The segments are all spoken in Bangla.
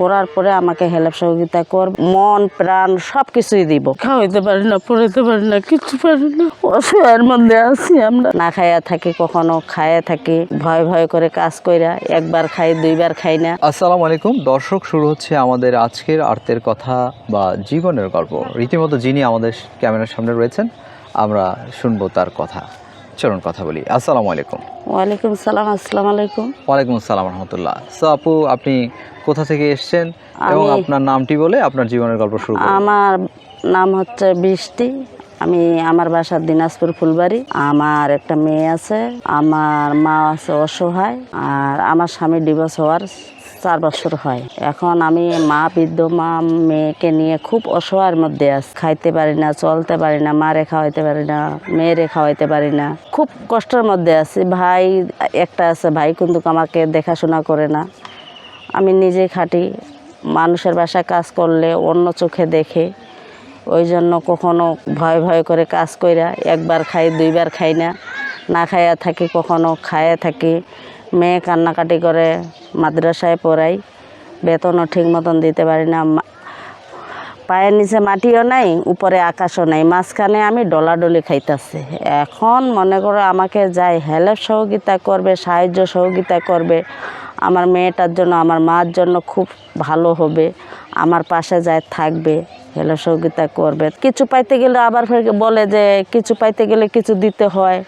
করার পরে আমাকে হেল্প সহযোগিতা কর মন প্রাণ সব কিছুই দিব। খাওয়াইতে পারি না পড়াইতে পারি না কিছু পারি না। অসহায়ের মধ্যে আছি আমরা। না খাইয়া থাকি কখনো খাইয়া থাকি ভয় ভয় করে কাজ কইরা একবার খাই দুইবার খাই না। আসসালামু আলাইকুম। দর্শক শুরু হচ্ছে আমাদের আজকের আর্তের কথা বা জীবনের গল্প। রীতিমতো যিনি আমাদের ক্যামেরার সামনে রয়েছেন আমরা শুনব তার কথা। চলুন কথা বলি। আসসালামু আলাইকুম। ওয়ালাইকুম সালাম আসসালামু আলাইকুম। ওয়ালাইকুম আসসালাম রহমতুল্লাহ। সো আপু আপনি কোথা থেকে এসেছেন এবং আপনার নামটি বলে আপনার জীবনের গল্প শুরু করুন। আমার নাম হচ্ছে বৃষ্টি। আমি আমার বাসা দিনাজপুর ফুলবাড়ি। আমার একটা মেয়ে আছে আমার মা আছে অসহায় আর আমার স্বামী ডিভোর্স হওয়ার চার বছর হয়। এখন আমি মা, বৃদ্ধ, মা, মেয়েকে নিয়ে খুব অসহায়ের মধ্যে আছি। খাইতে পারি না, চলতে পারি না, মারে খাওয়াইতে পারি না, মেয়েরে খাওয়াইতে পারি না। খুব কষ্টের মধ্যে আছি। ভাই একটা আছে, ভাই কিন্তু আমাকে দেখাশোনা করে না। আমি নিজে খাটি, মানুষের বাসায় কাজ করলে অন্য চোখে দেখে। ওই জন্য কখনো ভয় ভয় করে কাজ কইরা একবার খাই, দুইবার খাই না। না খাইয়া থাকি, কখনো খাইয়া থাকি। মেয়ে কান্নাকাটি করে, মাদ্রাসায় পড়াই। বেতনও ঠিক মতন দিতে পারি না। পায়ের নিচে মাটিও নাই, উপরে আকাশও নাই। মাঝখানে আমি ডলাডলি খাইতেছি। এখন মনে করো আমাকে যাই হেল্প সহযোগিতা করবে, সাহায্য সহযোগিতা করবে, আমার মেয়েটার জন্য, আমার মার জন্য খুব ভালো হবে। আমার পাশে যায় থাকবে, হেল্প সহযোগিতা করবে। কিছু পাইতে গেলে আবার বলে যে, কিছু পাইতে গেলে কিছু দিতে হয়।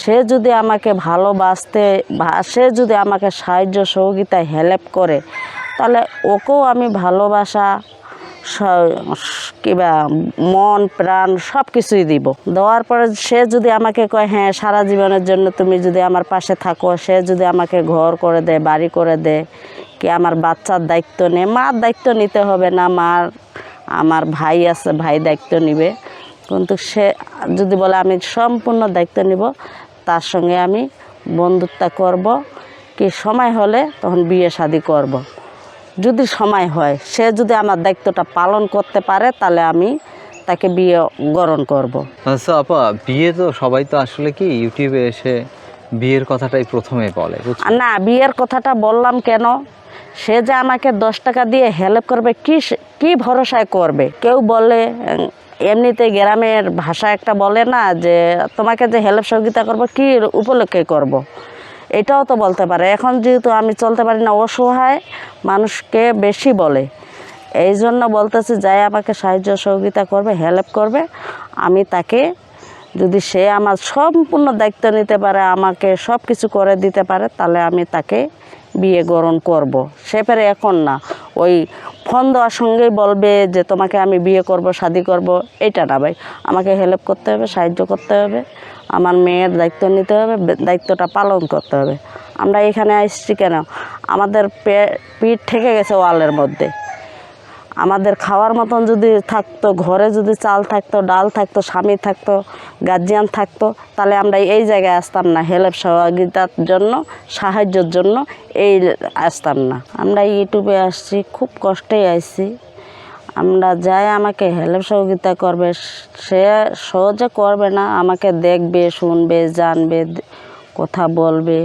সে যদি আমাকে ভালোবাসতে সে যদি আমাকে সাহায্য সহযোগিতায় হেল্প করে, তাহলে ওকেও আমি ভালোবাসা কিবা, মন, প্রাণ সব কিছুই দিব। দেওয়ার পরে সে যদি আমাকে কয় হ্যাঁ সারা জীবনের জন্য তুমি যদি আমার পাশে থাকো, সে যদি আমাকে ঘর করে দেয় বাড়ি করে দেয় কি আমার বাচ্চার দায়িত্ব নেয় মার দায়িত্ব নিতে হবে না, মার, আমার ভাই আছে, ভাই দায়িত্ব নিবে। কিন্তু সে যদি বলে আমি সম্পূর্ণ দায়িত্ব নিব তার সঙ্গে আমি বন্ধুত্ব করব কি সময় হলে তখন বিয়ে শাদি করব। যদি সময় হয় সে যদি আমার দায়িত্বটা পালন করতে পারে তাহলে আমি তাকে বিয়ে গ্রহণ করব। আচ্ছা আপা বিয়ে তো সবাই তো আসলে কি ইউটিউবে এসে বিয়ের কথাটাই প্রথমে বলে না বিয়ের কথাটা বললাম কেন সে যে আমাকে দশ টাকা দিয়ে হেল্প করবে কি কি ভরসায় করবে কেউ বলে এমনিতে গ্রামের ভাষা একটা বলে না যে, তোমাকে যে হেল্প সহযোগিতা করব, কি উপলক্ষে করব। এটাও তো বলতে পারে এখন যেহেতু আমি চলতে পারি না, অসহায় মানুষকে বেশি বলে এই জন্য বলতেছি, যাই আমাকে সাহায্য সহযোগিতা করবে, হেল্প করবে আমি তাকে, যদি সে আমার সম্পূর্ণ দায়িত্ব নিতে পারে, আমাকে সব কিছু করে দিতে পারে, তাহলে আমি তাকে বিয়ে গ্রহণ করব। সে পারে এখন না ওই ফোন দেওয়ার সঙ্গেই বলবে যে, তোমাকে আমি বিয়ে করব, শাদি করব। এটা না ভাই। আমাকে হেল্প করতে হবে, সাহায্য করতে হবে। আমার মেয়ের দায়িত্ব নিতে হবে দায়িত্বটা পালন করতে হবে। আমরা এখানে আসছি কেন? আমাদের পে- পিঠ থেকে গেছে ওয়ালের মধ্যে। আমাদের খাওয়ার মতন যদি থাকতো, ঘরে যদি চাল থাকতো, ডাল থাকতো, স্বামী থাকতো, গার্জিয়ান থাকতো, তাহলে আমরা এই জায়গায় আসতাম না। হেল্প সহযোগিতার জন্য, সাহায্যের জন্য এই আসতাম না। আমরা ইউটিউবে আসছি, খুব কষ্টেই আসছি আমরা যাই আমাকে হেল্প সহযোগিতা করবে, সে সহজে করবে না। আমাকে দেখবে, শুনবে, জানবে, কথা বলবে।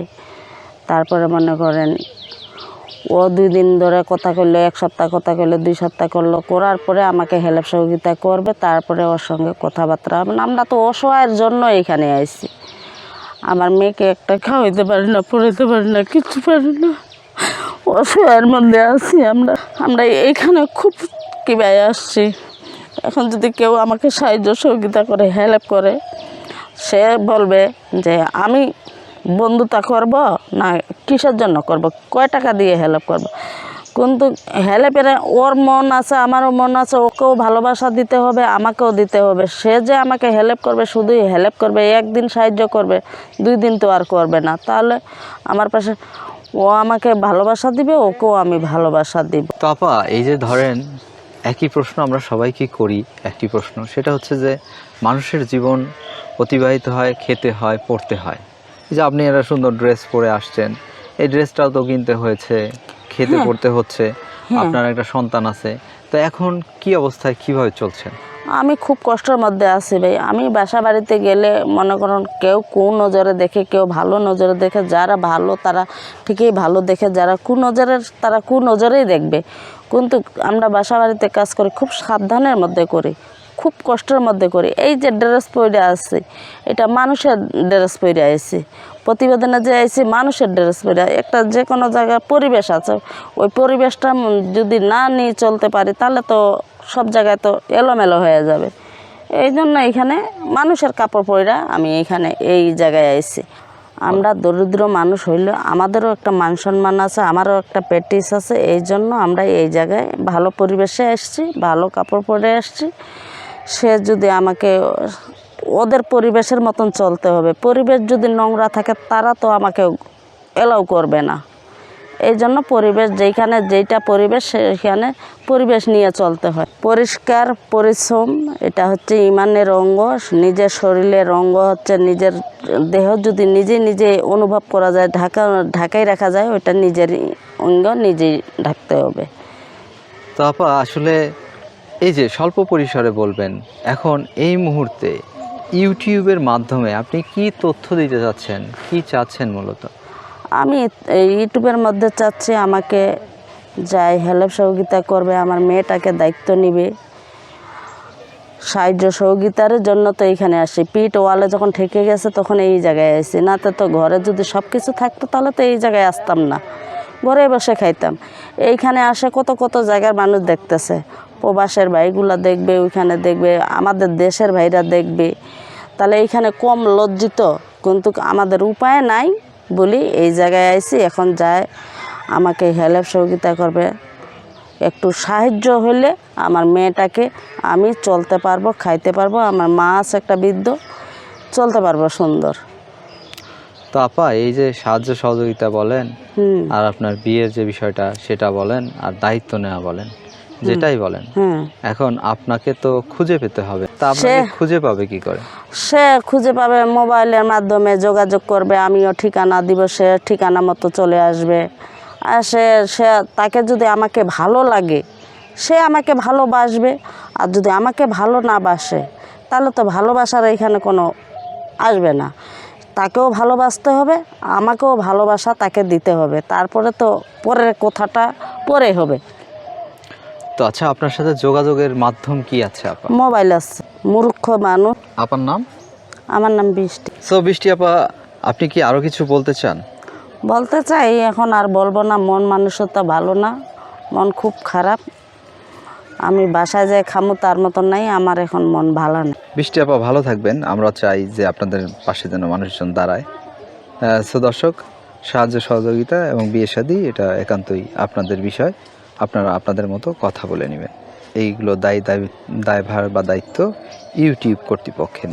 তারপরে মনে করেন ও দুই দিন ধরে কথা করল এক সপ্তাহ কথা করল দুই সপ্তাহ করল। করার পরে আমাকে হেল্প সহযোগিতা করবে, তারপরে ওর সঙ্গে কথাবার্তা হবে। আমরা তো অসহায়ের জন্য এখানে আইছি। আমার মেয়েকে একটা খাওয়াইতে পারি না, পড়াইতে পারি না কিছু পারি না। অসহায়ের মধ্যে আছি আমরা। আমরা এইখানে খুব কিবাই আসছি। এখন যদি কেউ আমাকে সাহায্য সহযোগিতা করে হেল্প করে, সে বলবে যে, আমি বন্ধুতা করব না কিসের জন্য করব? কয় টাকা দিয়ে হেল্প করব? কিন্তু হেল্পের ওর মন আছে, আমারও মন আছে, ওকেও ভালোবাসা দিতে হবে, আমাকেও দিতে হবে। সে যে আমাকে হেল্প করবে, শুধুই হেল্প করবে, একদিন সাহায্য করবে, দুই দিন তো আর করবে না। তাহলে আমার পাশে ও আমাকে ভালোবাসা দিবে, ওকেও আমি ভালোবাসা দিব। তো আপা, এই যে ধরেন, একই প্রশ্ন আমরা সবাইকে করি? একটি প্রশ্ন, সেটা হচ্ছে যে মানুষের জীবন অতিবাহিত হয়, খেতে হয়, পড়তে হয়। যে আপনি একটা সুন্দর ড্রেস পরে আসছেন। এই ড্রেসটাও তো কিনতে হয়েছে খেতে পড়তে হচ্ছে আপনার একটা সন্তান আছে। তো এখন কি অবস্থায় কীভাবে চলছেন? আমি খুব কষ্টের মধ্যে আছি ভাই। আমি বাসা বাড়িতে গেলে মনে করুন কেউ কোন নজরে দেখে কেউ ভালো নজরে দেখে যারা ভালো তারা ঠিকই ভালো দেখে যারা কু নজরের তারা কু নজরেই দেখবে। কিন্তু আমরা বাসা বাড়িতে কাজ করি খুব সাবধানের মধ্যে করি। খুব কষ্টের মধ্যে করি। এই যে ড্রেস পরে আসছি এটা মানুষের ড্রেস পরে আইছি। প্রতিবেদনে যে আইছি, মানুষের ড্রেস পরে একটা যে কোনো জায়গায় পরিবেশ আছে, ওই পরিবেশটা যদি না নিয়ে চলতে পারি, তাহলে তো সব জায়গায় তো এলোমেলো হয়ে যাবে। এই জন্য এখানে মানুষের কাপড় পরা আমি এখানে এই জায়গায় আইছি। আমরা দরিদ্র মানুষ হইলে আমাদেরও একটা মান সম্মান আছে, আমারও একটা প্র্যাকটিস আছে। এই জন্য আমরা এই জায়গায় ভালো পরিবেশে এসেছি ভালো কাপড় পরে এসেছি সে যদি আমাকে, ওদের পরিবেশের মতন চলতে হবে। পরিবেশ যদি নোংরা থাকে, তারা তো আমাকে এলাও করবে না। এই জন্য পরিবেশ যেখানে যেইটা পরিবেশ, সেখানে পরিবেশ নিয়ে চলতে হয়। পরিষ্কার পরিশ্রম এটা হচ্ছে ইমানের অঙ্গ। নিজের শরীরের অঙ্গ হচ্ছে নিজের দেহ। যদি নিজে নিজে অনুভব করা যায়, ঢাকা, ঢাকাই রাখা যায় ওটা নিজের অঙ্গ, নিজেই ঢাকতে হবে। তো আপা, আসলে এই যে স্বল্প পরিসরে বলবেন, এখন এই মুহূর্তে ইউটিউবের মাধ্যমে আপনি কি তথ্য দিতে চাচ্ছেন? কি চাচ্ছেন মূলত? আমি ইউটিউবের মধ্যে চাচ্ছি আমাকে যাই হেল্প সহযোগিতা করবে, আমার মেয়েটাকে দায়িত্ব নিবে। সাহায্য সহযোগিতার জন্য তো এইখানে আসি। পিঠ ওয়ালে যখন ঠেকে গেছে তখন এই জায়গায় আসি না তো ঘরে যদি সব কিছু থাকতো তাহলে তো এই জায়গায় আসতাম না। ঘরে বসে খাইতাম। এইখানে আসে কত কত জায়গার মানুষ দেখতেছে। প্রবাসের ভাইগুলা দেখবে ওইখানে দেখবে আমাদের দেশের ভাইরা দেখবে। তাহলে এইখানে কম লজ্জিত কিন্তু আমাদের উপায় নাই বলি এই জায়গায় আইছি এখন যায় আমাকে হেল্প সহযোগিতা করবে। একটু সাহায্য হলে আমার মেয়েটাকে আমি চলতে পারব খাইতে পারব আমার মা আছে একটা বৃদ্ধ চলতে পারব সুন্দর। তো আপা এই যে সাহায্য সহযোগিতা বলেন আর আপনার বিয়ের যে বিষয়টা সেটা বলেন আর দায়িত্ব নেওয়া বলেন। যেটাই বলেন। হ্যাঁ এখন আপনাকে তো খুঁজে পেতে হবে। তা আপনাকে সে- খুঁজে পাবে কি করে? সে খুঁজে পাবে মোবাইলের মাধ্যমে যোগাযোগ করবে আমিও ঠিকানা দিব সে ঠিকানা মতো চলে আসবে। আর সে সে তাকে যদি আমাকে ভালো লাগে সে আমাকে ভালোবাসবে। আর যদি আমাকে ভালো না বাসে তাহলে তো ভালোবাসার এখানে কোনো আসবে না। তাকেও ভালোবাসতে হবে আমাকেও ভালোবাসা তাকে দিতে হবে। তারপরে তো পরের কথাটা পরে হবে। তো আচ্ছা আপনার সাথে যোগাযোগের মাধ্যম কি আছে আপা? মোবাইল আছে মূর্খ মানুষ। আপার নাম? আমার নাম বৃষ্টি। সো বৃষ্টি আপা আপনি কি আরও কিছু বলতে চান? বলতে চাই এখন আর বলব না মন মানুষতা ভালো না মন খুব খারাপ। আমি বাসায় যাই খামু তার মতন নাই আমার এখন মন ভালো নেই বৃষ্টি আপা ভালো থাকবেন। আমরা চাই যে আপনাদের পাশে যেন মানুষজন দাঁড়ায়। সো দর্শক সাহায্য সহযোগিতা এবং বিয়ে শাদী এটা একান্তই আপনাদের বিষয়। আপনারা আপনাদের মতো কথা বলে নেবেন। এইগুলো দায়ী দায় দায়ভার বা দায়িত্ব ইউটিউব কর্তৃপক্ষের